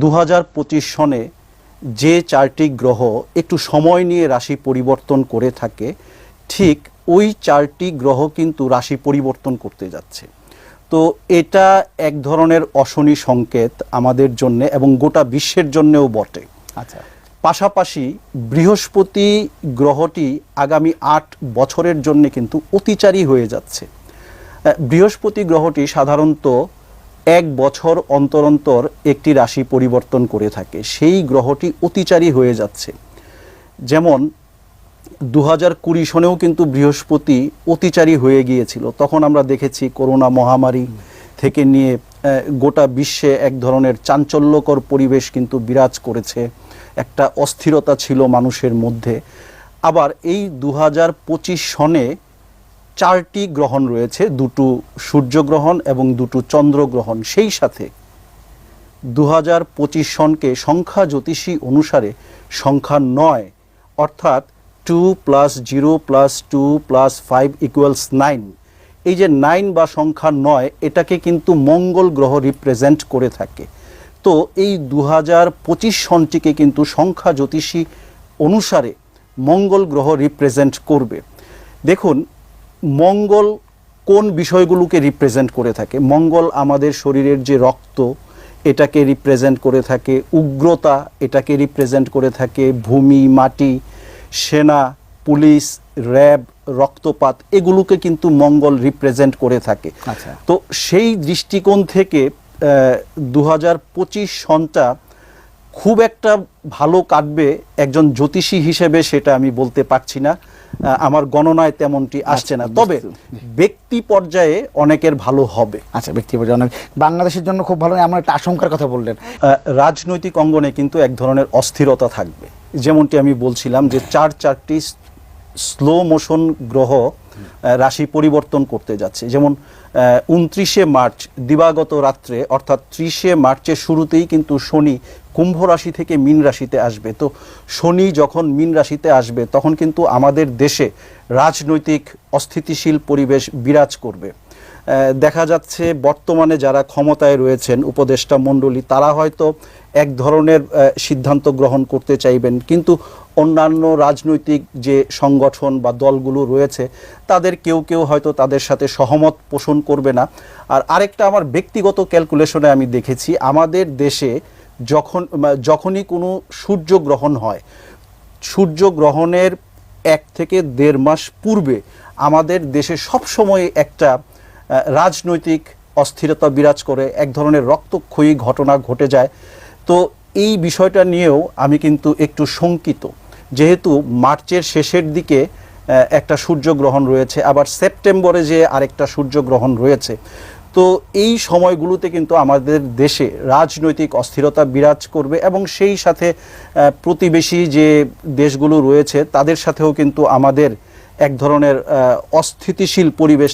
দু হাজার পঁচিশ সনে যে চারটি গ্রহ একটু সময় নিয়ে রাশি পরিবর্তন করে থাকে ঠিক ওই চারটি গ্রহ কিন্তু রাশি পরিবর্তন করতে যাচ্ছে। তো এটা এক ধরনের অশনি সংকেত আমাদের জন্য এবং গোটা বিশ্বের জন্যও বটে। আচ্ছা। পাশাপাশি বৃহস্পতি গ্রহটি আগামী আট বছরের জন্য কিন্তু অতিচারী হয়ে যাচ্ছে। বৃহস্পতি গ্রহটি সাধারণত এক বছর অন্তর অন্তর একটি রাশি পরিবর্তন করে থাকে। সেই গ্রহটি অতিচারী হয়ে যাচ্ছে। যেমন দু হাজার কুড়ি সনেও কিন্তু বৃহস্পতি অতিচারী হয়ে গিয়েছিল। তখন আমরা দেখেছি করোনা মহামারী থেকে নিয়ে গোটা বিশ্বে এক ধরনের চাঞ্চল্যকর পরিবেশ কিন্তু বিরাজ করেছে। একটা অস্থিরতা ছিল মানুষের মধ্যে। আবার এই দু হাজার পঁচিশ সনে চারটি গ্রহণ রয়েছে, দুটো সূর্যগ্রহণ এবং দুটো চন্দ্রগ্রহণ। সেই সাথে দু হাজার পঁচিশ সনকে সংখ্যা জ্যোতিষী অনুসারে সংখ্যা নয়, অর্থাৎ two plus zero plus two plus five equals nine. এই যে নাইন বা সংখ্যা নয়, এটাকে কিন্তু মঙ্গল গ্রহ রিপ্রেজেন্ট করে থাকে। তো এই দু হাজার পঁচিশ সনটিকে কিন্তু সংখ্যা জ্যোতিষী অনুসারে মঙ্গল গ্রহ রিপ্রেজেন্ট করবে। দেখুন মঙ্গল কোন বিষয়গুলোকে রিপ্রেজেন্ট করে থাকে? মঙ্গল আমাদের শরীরের যে রক্ত এটাকে রিপ্রেজেন্ট করে থাকে। উগ্রতা এটাকে রিপ্রেজেন্ট করে থাকে। ভূমি মাটি সেনা পুলিশ র্যাব রক্তপাত এগুলোকে কিন্তু মঙ্গল রিপ্রেজেন্ট করে থাকে। আচ্ছা। তো সেই দৃষ্টিকোণ থেকে দু হাজার পঁচিশ সনটা খুব একটা ভালো কাটবে একজন জ্যোতিষী হিসেবে সেটা আমি বলতে পারছি না। আমার গণনায় তেমনটি আসছে না। আচ্ছা, তবে ব্যক্তি পর্যায়ে অনেকের ভালো হবে। আচ্ছা ব্যক্তি পর্যায়ে অনেক বাংলাদেশের জন্য খুব ভালো আমার একটা আশঙ্কার কথা বললেন। রাজনৈতিক অঙ্গনে কিন্তু এক ধরনের অস্থিরতা থাকবে। যেমনটি আমি বলছিলাম যে চার চারটি স্লো মোশন গ্রহ রাশি পরিবর্তন করতে যাচ্ছে। যেমন উনত্রিশে মার্চ দিবাগত রাত্রে, অর্থাৎ ত্রিশে মার্চের শুরুতেই কিন্তু শনি কুম্ভ রাশি থেকে মীন রাশিতে আসবে। তো শনি যখন মীন রাশিতে আসবে, তখন কিন্তু আমাদের দেশে রাজনৈতিক অস্থিতিশীল পরিবেশ বিরাজ করবে। দেখা যাচ্ছে বর্তমানে যারা ক্ষমতায় রয়েছেন, উপদেষ্টা মণ্ডলী, তারা হয়তো এক ধরনের সিদ্ধান্ত গ্রহণ করতে চাইবেন। কিন্তু অন্যান্য রাজনৈতিক যে সংগঠন বা দলগুলো রয়েছে, তাদের কেউ কেউ হয়তো তাদের সাথে সহমত পোষণ করবে না। আর আরেকটা আমার ব্যক্তিগত ক্যালকুলেশনে আমি দেখেছি, আমাদের দেশে যখন যখনই কোনো সূর্যগ্রহণ হয় সূর্যগ্রহণের এক থেকে দেড় মাস পূর্বে আমাদের দেশে সবসময় একটা রাজনৈতিক অস্থিরতা বিরাজ করে, এক ধরনের রক্তক্ষয়ী ঘটনা ঘটে যায়। তো এই বিষয়টা নিয়েও আমি কিন্তু একটু শঙ্কিত। যেহেতু মার্চের শেষের দিকে একটা সূর্যগ্রহণ রয়েছে, আবার সেপ্টেম্বরে যে আরেকটা সূর্যগ্রহণ রয়েছে। তো এই সময়গুলোতে কিন্তু আমাদের দেশে রাজনৈতিক অস্থিরতা বিরাজ করবে এবং সেই সাথে প্রতিবেশী যে দেশগুলো রয়েছে, তাদের সাথেও কিন্তু আমাদের এক ধরনের অস্থিতিশীল পরিবেশ